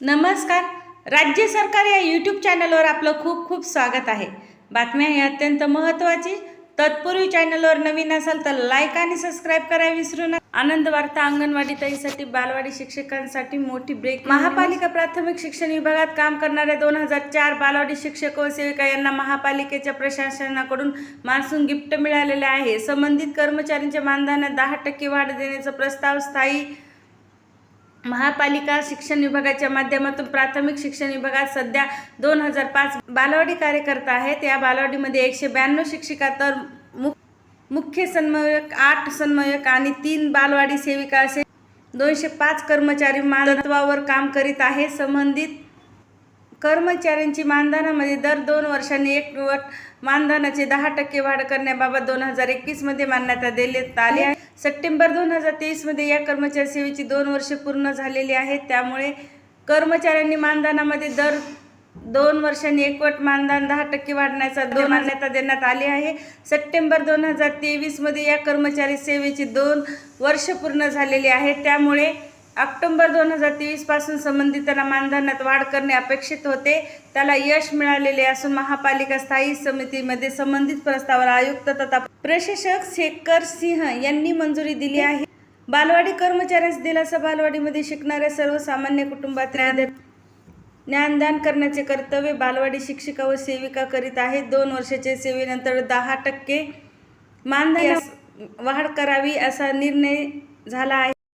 नमस्कार. राज्य सरकार या यूट्यूब चॅनलवर आपलं खूप खूप स्वागत आहे. बातम्या ही अत्यंत महत्त्वाची. तत्पूर्वी चॅनलवर नवीन असाल तर लाईक आणि सबस्क्राईब करायला विसरू नका. आनंद वार्ता अंगणवाडी ताईसाठी बालवाडी शिक्षकांसाठी मोठी ब्रेक महापालिका प्राथमिक शिक्षण विभागात काम करणाऱ्या दोन हजार चार बालवाडी शिक्षक व सेविका यांना महापालिकेच्या प्रशासनाकडून मान्सून गिफ्ट मिळालेले आहे. संबंधित कर्मचाऱ्यांच्या मानधनात दहा टक्के वाढ देण्याचा प्रस्ताव स्थायी महापालिका शिक्षण विभागाच्या माध्यमातून प्राथमिक शिक्षण विभागात सध्या दोन हजार पाच बालवाडी कार्यकर्ता आहेत. या बालवाडीमध्ये एकशे ब्याण्णव शिक्षिका तर मु मुख्य समन्वयक आठ समन्वयक आणि तीन बालवाडी सेविका असे दोनशे पाच कर्मचारी मानत्वावर काम करीत आहे संबंधित कर्मचाऱ्यांची मानधनामध्ये दर दोन वर्षांनी एक मानधनाचे दहा टक्के वाढ करण्याबाबत दोन हजार एकवीसमध्ये मान्यता देण्यात आली आहे. सप्टेंबर दोन हजार तेवीसमध्ये या कर्मचारी सेवेची दोन वर्षे पूर्ण झालेली आहेत. त्यामुळे कर्मचाऱ्यांनी मानधनामध्ये दर दोन वर्षांनी एकवट मानधन दहा टक्के वाढण्याचा दोन मान्यता देण्यात आली आहे. सप्टेंबर दोन हजार तेवीसमध्ये या कर्मचारी सेवेची दोन वर्ष पूर्ण झालेली आहे त्यामुळे ऑक्टोबर दोन हजार तेवीसपासून संबंधितांना मानधनात वाढ करणे अपेक्षित होते. त्याला यश मिळालेले असून महापालिका स्थायी समितीमध्ये संबंधित प्रस्तावाला आयुक्त तथा प्रशासक शेखर सिंह यांनी मंजुरी दिली आहे. बालवाडी कर्मचाऱ्यास दिलासा बालवाडीमध्ये शिकणाऱ्या सर्वसामान्य कुटुंबातील विद्यार्थी ज्ञानदान करण्याचे कर्तव्य बालवाडी शिक्षिका व सेविका करीत आहेत. दोन वर्षाच्या सेवेनंतर दहा टक्के मानधनास वाढ करावी असा निर्णय झाला आहे.